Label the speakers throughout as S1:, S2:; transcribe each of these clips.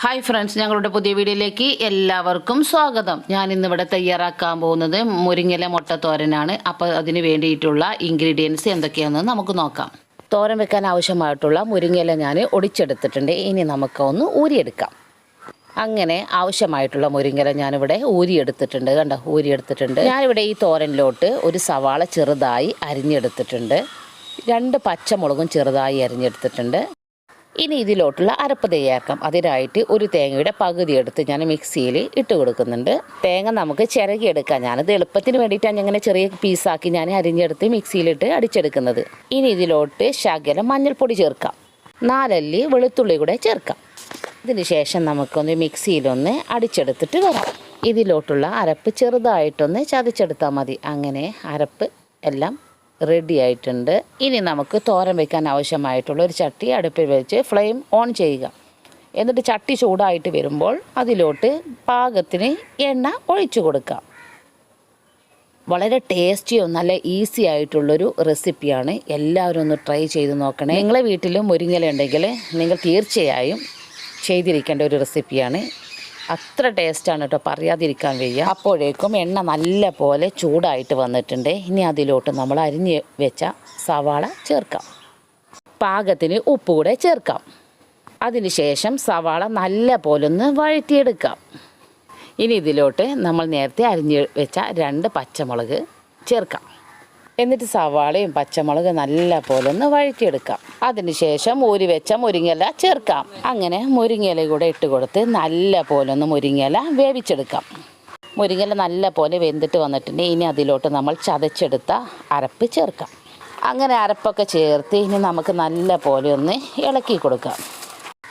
S1: Hi friends ഞങ്ങളുടെ പുതിയ വീഡിയോയിലേക്ക് എല്ലാവർക്കും സ്വാഗതം. ഞാൻ ഇന്നിവിടെ തയ്യാറാക്കാൻ പോകുന്നത് മുരിങ്ങല മുട്ട തോരനാണ് അപ്പോൾ അതിന് വേണ്ടിയിട്ടുള്ള ഇൻഗ്രീഡിയൻസ് എന്തൊക്കെയാണെന്ന് നമുക്ക് നോക്കാം. തോരൻ വെക്കാൻ ആവശ്യമായിട്ടുള്ള മുരിങ്ങല ഞാൻ ഒടിച്ചെടുത്തിട്ടുണ്ട്. ഇനി നമുക്ക് ഒന്ന് ഊരിയെടുക്കാം. അങ്ങനെ ആവശ്യമായിട്ടുള്ള മുരിങ്ങല ഞാനിവിടെ ഊരിയെടുത്തിട്ടുണ്ട്. കണ്ടോ ഊരിയെടുത്തിട്ടുണ്ട്. ഞാനിവിടെ ഈ തോരനിലോട്ട് ഒരു സവാള ചെറുതായി അരിഞ്ഞെടുത്തിട്ടുണ്ട്. രണ്ട് പച്ചമുളകും ചെറുതായി അരിഞ്ഞെടുത്തിട്ടുണ്ട്. ഇനി ഇതിലോട്ടുള്ള അരപ്പ് തയ്യാറാക്കാം. അതിനായിട്ട് ഒരു തേങ്ങയുടെ പകുതി എടുത്ത് ഞാൻ മിക്സിയിൽ ഇട്ട് കൊടുക്കുന്നുണ്ട്. തേങ്ങ നമുക്ക് ചിരകിയെടുക്കാം. ഞാനത് എളുപ്പത്തിന് വേണ്ടിയിട്ടാണ് ഇങ്ങനെ ചെറിയ പീസാക്കി ഞാൻ അരിഞ്ഞെടുത്ത് മിക്സിയിലിട്ട് അടിച്ചെടുക്കുന്നത്. ഇനി ഇതിലോട്ട് ശകലം മഞ്ഞൾപ്പൊടി ചേർക്കാം. നാലല്ലി വെളുത്തുള്ളി കൂടെ ചേർക്കാം. ഇതിന് ശേഷം നമുക്കൊന്ന് മിക്സിയിലൊന്ന് അടിച്ചെടുത്തിട്ട് വരാം. ഇതിലോട്ടുള്ള അരപ്പ് ചെറുതായിട്ടൊന്ന് ചതച്ചെടുത്താൽ മതി. അങ്ങനെ അരപ്പ് എല്ലാം റെഡി ആയിട്ടുണ്ട്. ഇനി നമുക്ക് തോരൻ വയ്ക്കാൻ ആവശ്യമായിട്ടുള്ള ഒരു ചട്ടി അടുപ്പിൽ വെച്ച് ഫ്ലെയിം ഓൺ ചെയ്യുക. എന്നിട്ട് ചട്ടി ചൂടായിട്ട് വരുമ്പോൾ അതിലോട്ട് പാകത്തിന് എണ്ണ ഒഴിച്ചു കൊടുക്കാം വളരെ ടേസ്റ്റിയും നല്ല ഈസി ആയിട്ടുള്ളൊരു റെസിപ്പിയാണ് എല്ലാവരും ഒന്ന് ട്രൈ ചെയ്ത് നോക്കണേ. നിങ്ങളെ വീട്ടിലും മുരിങ്ങല നിങ്ങൾ തീർച്ചയായും ചെയ്തിരിക്കേണ്ട ഒരു റെസിപ്പിയാണ് അത്ര ടേസ്റ്റാണ് കേട്ടോ പറയാതിരിക്കാൻ വയ്യ. അപ്പോഴേക്കും എണ്ണ നല്ല പോലെ ചൂടായിട്ട് വന്നിട്ടുണ്ട്. ഇനി അതിലോട്ട് നമ്മൾ അരിഞ്ഞ് വെച്ച സവാള ചേർക്കാം. പാകത്തിന് ഉപ്പ് കൂടെ ചേർക്കാം. അതിനുശേഷം സവാള നല്ല പോലെ ഒന്ന് വഴറ്റിയെടുക്കാം. ഇനി ഇതിലോട്ട് നമ്മൾ നേരത്തെ അരിഞ്ഞ് വെച്ച രണ്ട് പച്ചമുളക് ചേർക്കാം. എന്നിട്ട് സവാളയും പച്ചമുളക് നല്ല പോലെ ഒന്ന് വഴറ്റിയെടുക്കാം. അതിനുശേഷം ഒരു വെച്ച മുരിങ്ങയില ചേർക്കാം. അങ്ങനെ മുരിങ്ങല കൂടെ ഇട്ട് കൊടുത്ത് നല്ല പോലെ ഒന്ന് മുരിങ്ങല വേവിച്ചെടുക്കാം. മുരിങ്ങല നല്ല പോലെ വെന്തിട്ട് വന്നിട്ടുണ്ട്. ഇനി അതിലോട്ട് നമ്മൾ ചതച്ചെടുത്ത അരപ്പ് ചേർക്കാം. അങ്ങനെ അരപ്പൊക്കെ ചേർത്ത് ഇനി നമുക്ക് നല്ല പോലെ ഒന്ന് ഇളക്കി കൊടുക്കാം.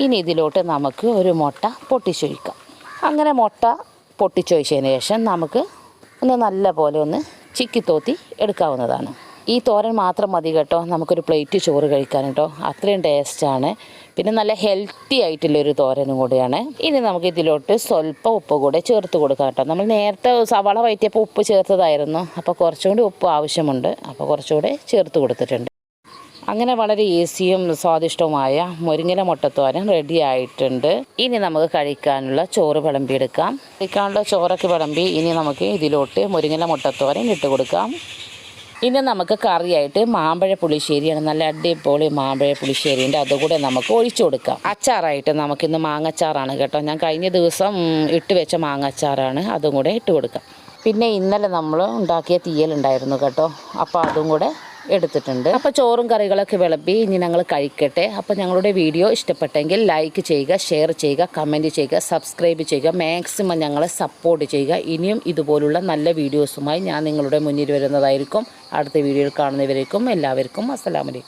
S1: ഇനി ഇതിലോട്ട് നമുക്ക് ഒരു മുട്ട പൊട്ടിച്ചൊഴിക്കാം. അങ്ങനെ മുട്ട പൊട്ടിച്ചൊഴിച്ചതിന് ശേഷം നമുക്ക് ഒന്ന് നല്ല പോലെ ഒന്ന് ചിക്കി തോത്തി എടുക്കാവുന്നതാണ്. ഈ തോരൻ മാത്രം മതി കേട്ടോ. നമുക്കൊരു പ്ലേറ്റ് ചോറ് കഴിക്കാൻ കേട്ടോ. അത്രയും ടേസ്റ്റാണ് പിന്നെ നല്ല ഹെൽത്തി ആയിട്ടുള്ളൊരു തോരനും കൂടിയാണ്. ഇനി നമുക്ക് ഇതിലോട്ട് സ്വല്പം ഉപ്പ് കൂടെ ചേർത്ത് കൊടുക്കാം കേട്ടോ. നമ്മൾ നേരത്തെ സവാള വയറ്റിയപ്പോൾ ഉപ്പ് ചേർത്തതായിരുന്നു. അപ്പോൾ കുറച്ചുകൂടി ഉപ്പ് ആവശ്യമുണ്ട്. അപ്പോൾ കുറച്ചുകൂടെ ചേർത്ത് കൊടുത്തിട്ടുണ്ട്. അങ്ങനെ വളരെ ഈസിയും സ്വാദിഷ്ടവുമായ മുരിങ്ങല മുട്ടത്തോരൻ റെഡി ആയിട്ടുണ്ട്. ഇനി നമുക്ക് കഴിക്കാനുള്ള ചോറ് വിളമ്പിയെടുക്കാം. കഴിക്കാനുള്ള ചോറൊക്കെ വിളമ്പി ഇനി നമുക്ക് ഇതിലോട്ട് മുരിങ്ങല മുട്ടത്തോരൻ ഇട്ട് കൊടുക്കാം. ഇനി നമുക്ക് കറിയായിട്ട് മാമ്പഴ പുളിശ്ശേരിയാണ്. നല്ല അടിപൊളി മാമ്പഴ പുളിശ്ശേരിന്റെ അതുകൂടെ നമുക്ക് ഒഴിച്ചു കൊടുക്കാം. അച്ചാറായിട്ട് നമുക്കിന്ന് മാങ്ങച്ചാറാണ് കേട്ടോ. ഞാൻ കഴിഞ്ഞ ദിവസം ഇട്ട് വെച്ച മാങ്ങച്ചാറാണ്. അതും കൂടെ ഇട്ട് കൊടുക്കാം. പിന്നെ ഇന്നലെ നമ്മൾ ഉണ്ടാക്കിയ തീയലുണ്ടായിരുന്നു കേട്ടോ. അപ്പോൾ അതും കൂടെ എടുത്തിട്ടുണ്ട്. അപ്പോൾ ചോറും കറികളൊക്കെ വിളമ്പി ഇനി ഞങ്ങൾ കഴിക്കട്ടെ. അപ്പോൾ ഞങ്ങളുടെ വീഡിയോ ഇഷ്ടപ്പെട്ടെങ്കിൽ ലൈക്ക് ചെയ്യുക ഷെയർ ചെയ്യുക കമന്റ് ചെയ്യുക സബ്സ്ക്രൈബ് ചെയ്യുക. മാക്സിമം ഞങ്ങളെ സപ്പോർട്ട് ചെയ്യുക. ഇനിയും ഇതുപോലുള്ള നല്ല വീഡിയോസുമായി ഞാൻ നിങ്ങളുടെ മുന്നിൽ വരുന്നതായിരിക്കും. അടുത്ത വീഡിയോയിൽ കാണുന്നവരേക്കും എല്ലാവർക്കും അസ്സലാമലൈക്കും